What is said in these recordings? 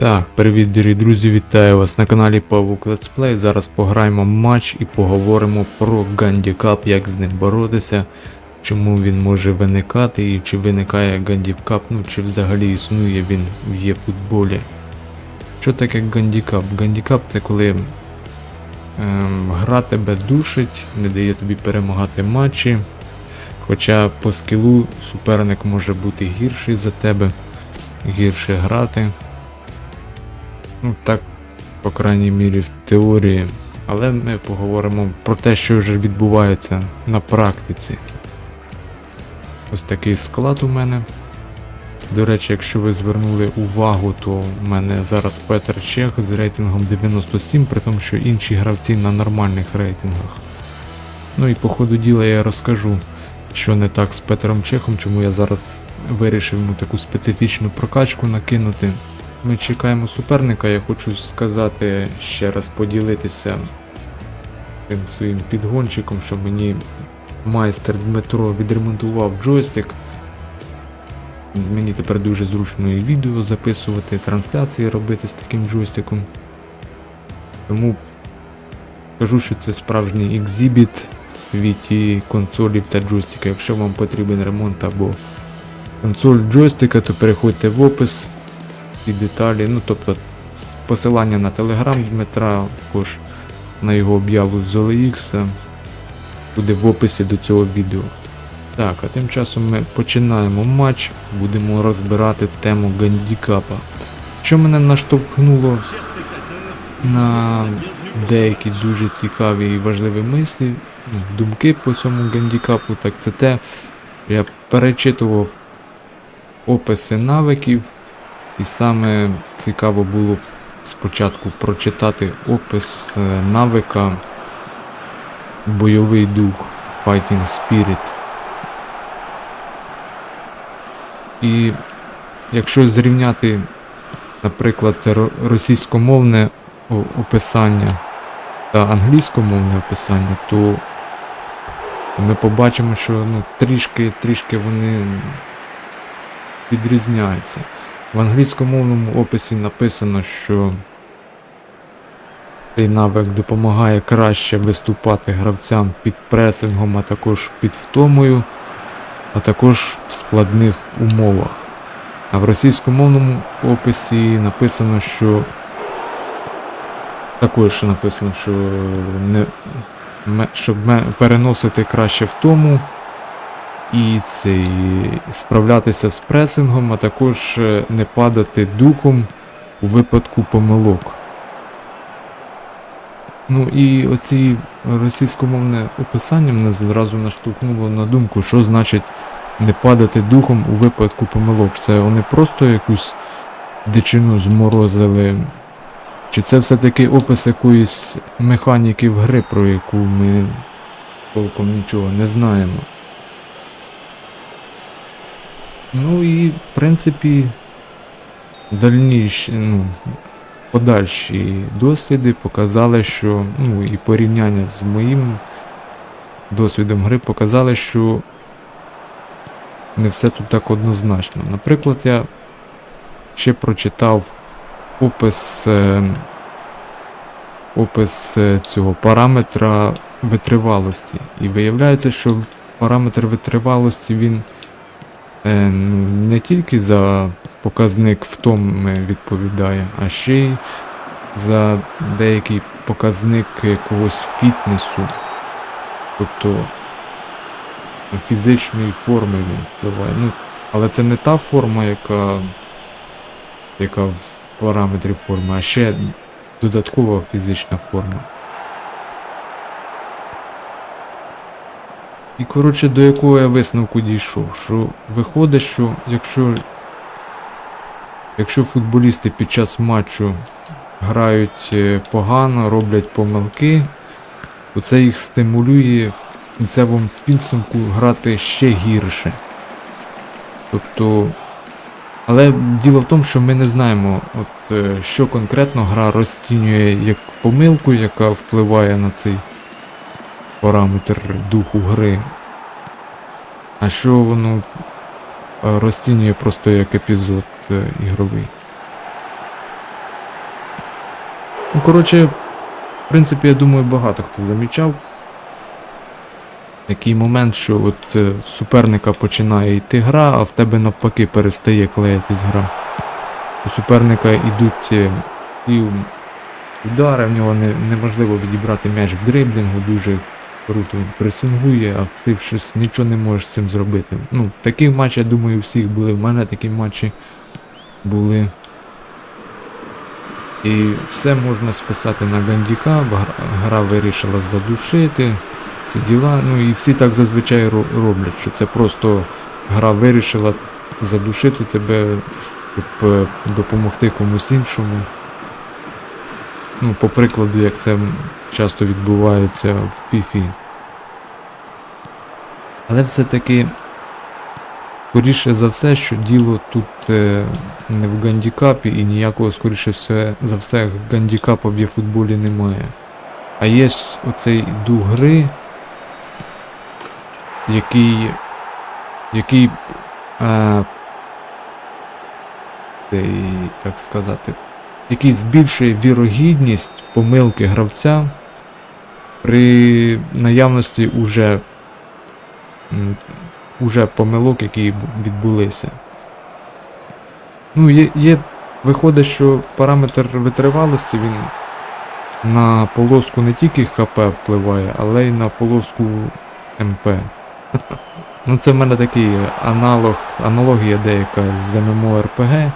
Так, привіт, дорогі друзі, вітаю вас на каналі Павук Play. Зараз пограємо матч і поговоримо про гандікап, як з ним боротися, чому він може виникати і чи виникає гандікап, ну чи взагалі існує він в є футболі. Що таке гандікап? Гандікап це коли ем, гра тебе душить, не дає тобі перемагати матчі. Хоча по скілу суперник може бути гірший за тебе, гірше грати. Ну так, по крайній мірі, в теорії. Але ми поговоримо про те, що вже відбувається на практиці. Ось такий склад у мене. До речі, якщо ви звернули увагу, то в мене зараз Петр Чех з рейтингом 97, при тому, що інші гравці на нормальних рейтингах. Ну і по ходу діла я розкажу, що не так з Петром Чехом, чому я зараз вирішив йому таку специфічну прокачку накинути. Ми чекаємо суперника, я хочу сказати, ще раз поділитися тим своїм підгончиком, що мені майстер Дмитро відремонтував джойстик. Мені тепер дуже зручно і відео записувати, трансляції робити з таким джойстиком. Тому кажу, що це справжній екзибіт в світі консолів та джойстика. Якщо вам потрібен ремонт або консоль джойстика, то переходьте в опис і деталі. Ну, тобто посилання на телеграм Дмитра, також на його об'яву з OLX буде в описі до цього відео. Так, а тим часом ми починаємо матч, будемо розбирати тему гандікапа. Що мене наштовхнуло на деякі дуже цікаві і важливі мислі, ну, думки по цьому гандікапу, так це те, я перечитував описи навиків, і саме цікаво було спочатку прочитати опис е, навика бойовий дух Fighting Spirit. І якщо зрівняти, наприклад, російськомовне описання та англійськомовне описання, то ми побачимо, що ну, трішки, трішки вони відрізняються. В англійськомовному описі написано, що цей навик допомагає краще виступати гравцям під пресингом, а також під втомою, а також в складних умовах. А в російськомовному описі написано, що також написано, що не, щоб переносити краще втому і цей, справлятися з пресингом, а також е, не падати духом у випадку помилок. Ну і оці російськомовне описання мене зразу наштовхнуло на думку, що значить не падати духом у випадку помилок. Це вони просто якусь дичину зморозили. Чи це все-таки опис якоїсь механіки в гри, про яку ми толком нічого не знаємо. Ну і в принципі дальніші, ну, подальші досліди показали, що ну і порівняння з моїм досвідом гри показали, що не все тут так однозначно. Наприклад, я ще прочитав опис, е, опис е, цього параметра витривалості. І виявляється, що параметр витривалості він не тільки за показник втоми відповідає, а ще й за деякий показник якогось фітнесу. Тобто фізичної форми він впливає. Ну, але це не та форма, яка, яка в параметрі форми, а ще додаткова фізична форма. І коротше, до якого я висновку дійшов, що виходить, що якщо, якщо футболісти під час матчу грають е, погано, роблять помилки, то це їх стимулює в кінцевому підсумку грати ще гірше. Тобто. Але діло в тому, що ми не знаємо, от, е, що конкретно гра розцінює як помилку, яка впливає на цей параметр духу гри. А що воно е, розцінює просто як епізод е, ігровий. Ну, коротше, в принципі, я думаю, багато хто замічав. Такий момент, що от е, в суперника починає йти гра, а в тебе навпаки перестає клеїтись гра. У суперника йдуть і удари, в нього не, неможливо відібрати м'яч в дриблінгу, дуже круто він пресингує, а ти щось нічого не можеш з цим зробити. Ну, такі матчі, я думаю, всіх були. В мене такі матчі були. І все можна списати на Гандіка, гра, вирішила задушити ці діла. Ну і всі так зазвичай роблять, що це просто гра вирішила задушити тебе, щоб е, допомогти комусь іншому. Ну, по прикладу, як це часто відбувається в FIFA. Але все-таки, скоріше за все, що діло тут е, не в гандікапі і ніякого, скоріше все, за все, гандікапа в футболі немає. А є оцей дух гри, який. який. Е, як сказати, який збільшує вірогідність помилки гравця при наявності уже, уже помилок, які відбулися. Ну, є, є, виходить, що параметр витривалості він на полоску не тільки ХП впливає, але й на полоску МП. Ну, це в мене такий аналог, аналогія деяка з MMORPG.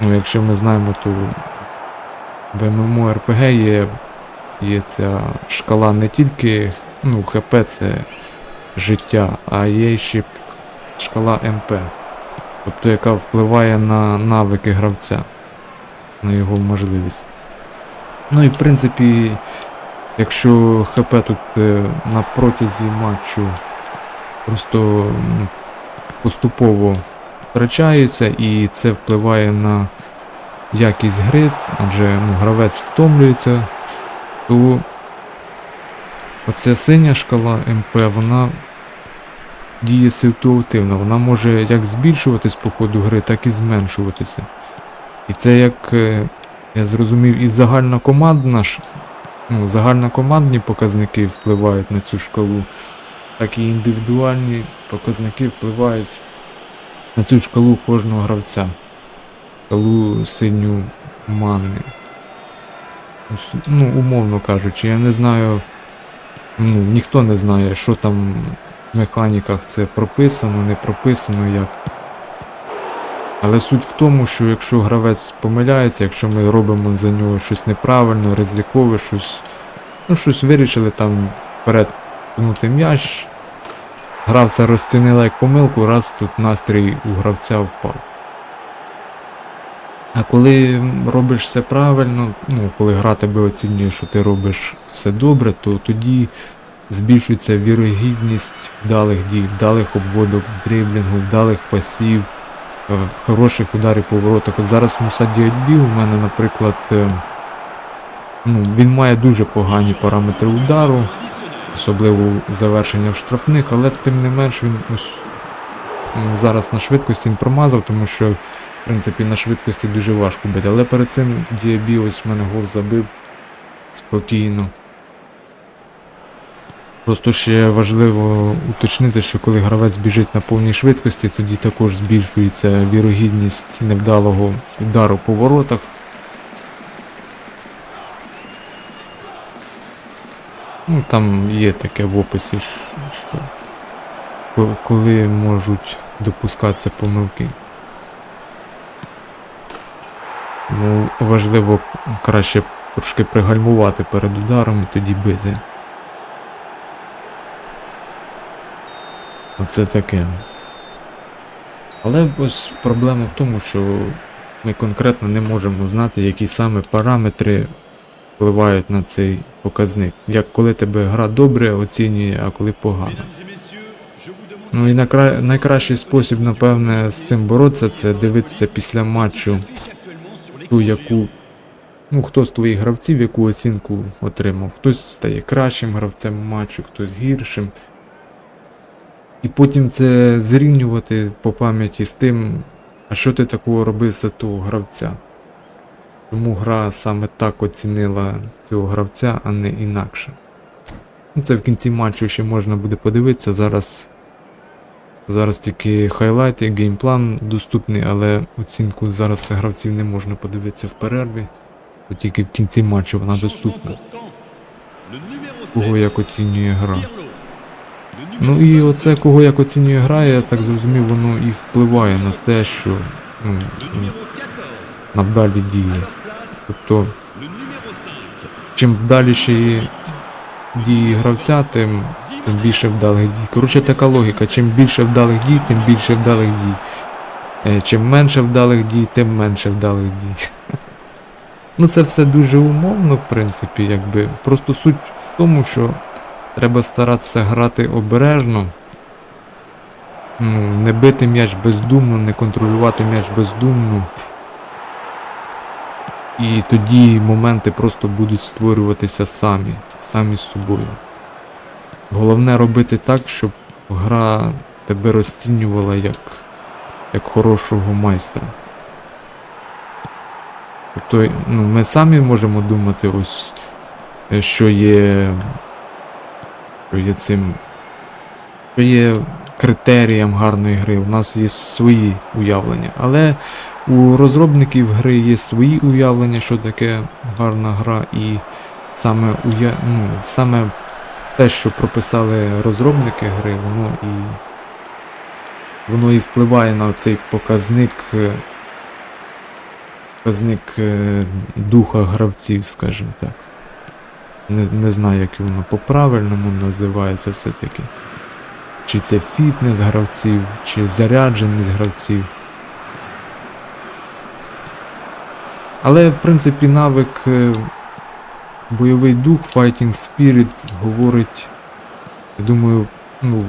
Ну, якщо ми знаємо, то в MMORPG є, є ця шкала не тільки ну, ХП це життя, а є ще шкала МП. Тобто яка впливає на навики гравця, на його можливість. Ну і в принципі, якщо ХП тут е, на протязі матчу просто поступово втрачається і це впливає на якість гри, адже ну, гравець втомлюється, то оця синя шкала МП, вона діє ситуативно, вона може як збільшуватись по ходу гри, так і зменшуватися. І це як е, я зрозумів, і загальнокомандна ну, загальнокомандні показники впливають на цю шкалу, так і індивідуальні показники впливають на цю шкалу кожного гравця. Шкалу синю мани. Ну, умовно кажучи, я не знаю. Ну, ніхто не знає, що там в механіках це прописано, не прописано як. Але суть в тому, що якщо гравець помиляється, якщо ми робимо за нього щось неправильно, ризикове, щось. Ну, щось вирішили там вперед пнути м'яч, Гравця розцінила як помилку, раз тут настрій у гравця впав. А коли робиш все правильно, ну, коли гра тебе оцінює, що ти робиш все добре, то тоді збільшується вірогідність вдалих дій, вдалих обводок, дриблінгу, вдалих пасів, е, хороших ударів по воротах. От зараз Муса Діадбі у мене, наприклад, е, ну, він має дуже погані параметри удару особливо завершення в штрафних, але тим не менш він ось ну, зараз на швидкості він промазав, тому що принципі на швидкості дуже важко бити. Але перед цим Діабі ось в мене гол забив спокійно. Просто ще важливо уточнити, що коли гравець біжить на повній швидкості, тоді також збільшується вірогідність невдалого удару по воротах. Ну, там є таке в описі, що коли можуть допускатися помилки. Ну, важливо краще трошки пригальмувати перед ударом і тоді бити. Оце таке. Але ось проблема в тому, що ми конкретно не можемо знати, які саме параметри впливають на цей показник. Як коли тебе гра добре оцінює, а коли погано. Ну і найкращий спосіб, напевне, з цим боротися, це дивитися після матчу ту, яку. Ну, хто з твоїх гравців, яку оцінку отримав. Хтось стає кращим гравцем матчу, хтось гіршим. І потім це зрівнювати по пам'яті з тим, а що ти такого робив за того гравця. чому гра саме так оцінила цього гравця, а не інакше. Ну, це в кінці матчу ще можна буде подивитися. Зараз, зараз тільки хайлайти, геймплан доступний, але оцінку зараз гравців не можна подивитися в перерві. Бо тільки в кінці матчу вона доступна. Кого як оцінює гра. Ну і оце кого як оцінює гра, я так зрозумів, воно і впливає на те, що ну, на вдалі дії. Тобто, чим вдаліші дії гравця, тим, тим більше вдалих дій. Коротше, така логіка. Чим більше вдалих дій, тим більше вдалих дій. Е, Чим менше вдалих дій, тим менше вдалих дій. Ну це все дуже умовно, в принципі, якби. Просто суть в тому, що треба старатися грати обережно. Ну, не бити м'яч бездумно, не контролювати м'яч бездумно. І тоді моменти просто будуть створюватися самі, самі з собою. Головне робити так, щоб гра тебе розцінювала як, як хорошого майстра. Тобто, ну, ми самі можемо думати, ось, е, що є, що є цим, що є критерієм гарної гри. У нас є свої уявлення. Але у розробників гри є свої уявлення, що таке гарна гра, і саме, уя... ну, саме те, що прописали розробники гри, воно і воно і впливає на цей показник. е, Показник е, духа гравців, скажімо так. Не, не знаю, як воно по-правильному називається все-таки. Чи це фітнес гравців, чи зарядженість гравців. Але, в принципі, навик е, бойовий дух, Fighting Spirit говорить, я думаю, ну,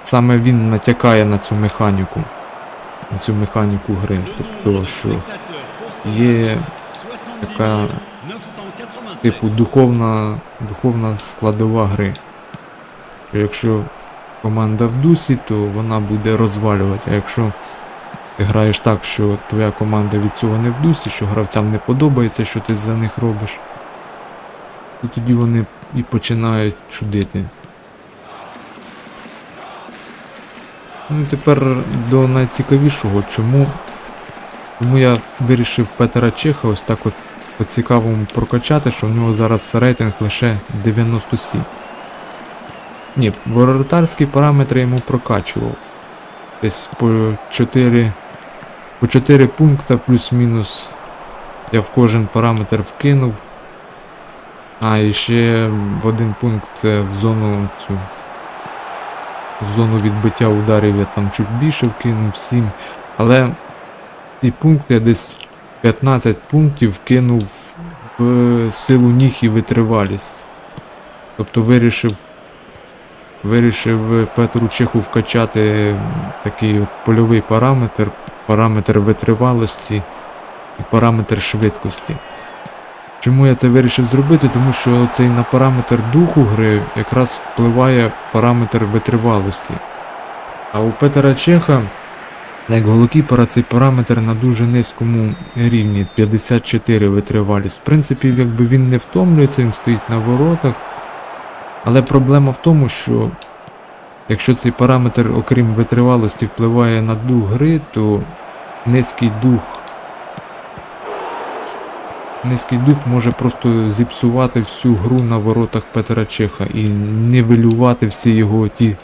саме він натякає на цю механіку. На цю механіку гри. Тобто, що є така, типу, духовна, духовна складова гри. Якщо команда в дусі, то вона буде розвалювати. А якщо ти граєш так, що твоя команда від цього не в дусі, що гравцям не подобається, що ти за них робиш, то тоді вони і починають чудити. Ну і тепер до найцікавішого, чому, чому я вирішив Петера Чеха ось так от по-цікавому прокачати, що в нього зараз рейтинг лише 97. Ні, воротарські параметри йому прокачував. Десь по 4, по 4 пункта плюс-мінус я в кожен параметр вкинув. А, і ще в один пункт в зону цю. В зону відбиття ударів я там чуть більше вкинув 7. Але ці пункти я десь 15 пунктів вкинув в силу ніг і витривалість. Тобто вирішив Вирішив Петру Чеху вкачати такий от польовий параметр, параметр витривалості і параметр швидкості. Чому я це вирішив зробити? Тому що цей на параметр духу гри якраз впливає параметр витривалості. А у Петера Чеха, як голокіпера, цей параметр на дуже низькому рівні 54 витривалість. В принципі, якби він не втомлюється, він стоїть на воротах. Але проблема в тому, що якщо цей параметр, окрім витривалості, впливає на дух гри, то низький дух. Низький дух може просто зіпсувати всю гру на воротах Петра Чеха і нівелювати всі його ті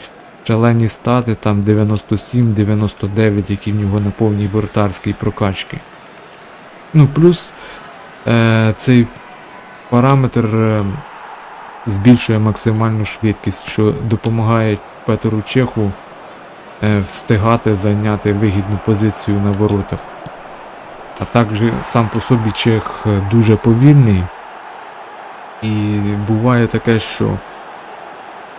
шалені стати, там 97-99, які в нього на повній воротарській прокачці. Ну, плюс е, цей параметр. Е, збільшує максимальну швидкість, що допомагає Петеру Чеху е, встигати зайняти вигідну позицію на воротах. А також сам по собі Чех е, дуже повільний. І буває таке, що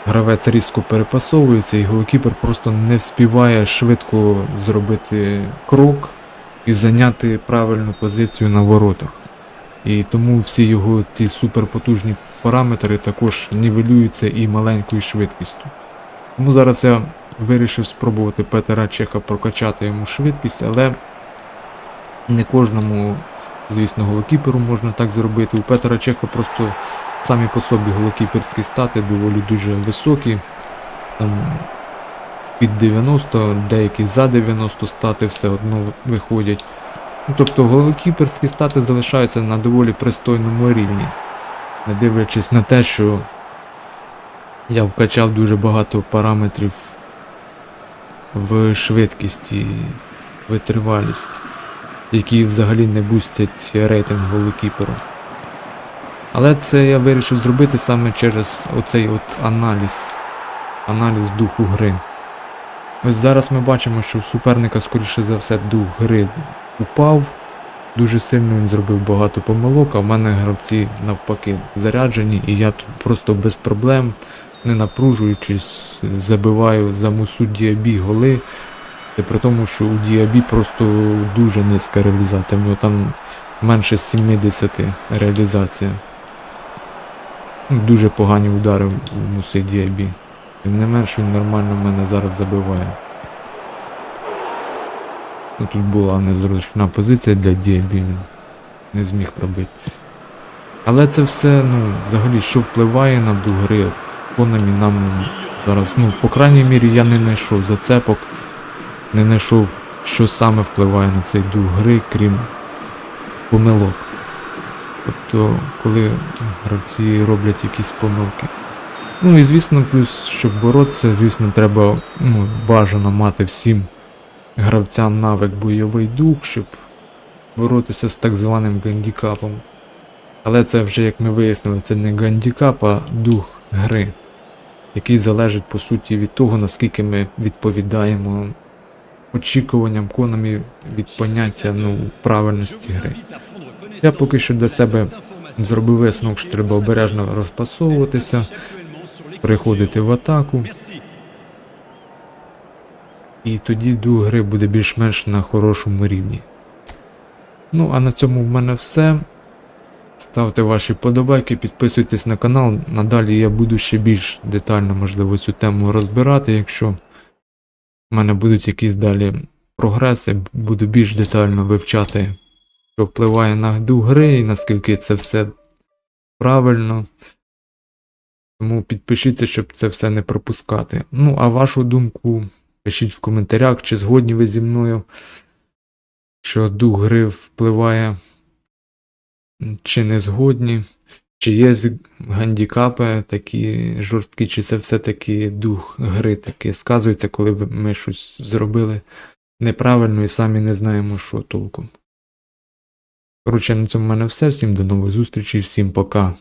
гравець різко перепасовується і голкіпер просто не вспіває швидко зробити крок і зайняти правильну позицію на воротах. І тому всі його ті суперпотужні параметри також нівелюються і маленькою швидкістю. Тому зараз я вирішив спробувати Петера Чеха прокачати йому швидкість, але не кожному Звісно, голокіперу можна так зробити. У Петра Чеха просто самі по собі голокіперські стати доволі дуже високі. Там під 90, деякі за 90 стати все одно виходять. Ну, тобто голокіперські стати залишаються на доволі пристойному рівні. Не дивлячись на те, що я вкачав дуже багато параметрів в швидкість і витривалість, які взагалі не бустять рейтинг голокіперу. Але це я вирішив зробити саме через оцей от аналіз, аналіз духу гри. Ось зараз ми бачимо, що в суперника, скоріше за все, дух гри упав. Дуже сильно він зробив багато помилок, а в мене гравці навпаки заряджені, і я тут просто без проблем, не напружуючись, забиваю за мусу діабі голи. Це при тому, що у діабі просто дуже низька реалізація, в нього там менше 70 реалізація. Ну, Дуже погані удари у муси діабі. Тим не менш він нормально мене зараз забиває. Ну, тут була незручна позиція для діабі, не зміг пробити. Але це все, ну, взагалі, що впливає на дух гри, нам зараз, ну, по крайній мірі, я не знайшов зацепок, не знайшов, що саме впливає на цей дух гри, крім помилок. Тобто, коли гравці роблять якісь помилки. Ну і звісно, плюс, щоб боротися, звісно, треба ну, бажано мати всім гравцям навик бойовий дух, щоб боротися з так званим гандікапом. Але це вже, як ми вияснили, це не гандікап, а дух гри, який залежить по суті від того, наскільки ми відповідаємо очікуванням Konami від поняття ну, правильності гри. Я поки що для себе зробив висновок, що треба обережно розпасовуватися, переходити в атаку. І тоді дух гри буде більш-менш на хорошому рівні. Ну, а на цьому в мене все. Ставте ваші подобайки, підписуйтесь на канал. Надалі я буду ще більш детально, можливо, цю тему розбирати, якщо в мене будуть якісь далі прогреси, буду більш детально вивчати, що впливає на дух гри і наскільки це все правильно. Тому підпишіться, щоб це все не пропускати. Ну, а вашу думку пишіть в коментарях, чи згодні ви зі мною, що дух гри впливає, чи не згодні, чи є гандікапи такі жорсткі, чи це все-таки дух гри такий сказується, коли ми щось зробили неправильно і самі не знаємо, що толком. Коротше, на цьому в мене все. Всім до нових зустрічей, всім пока.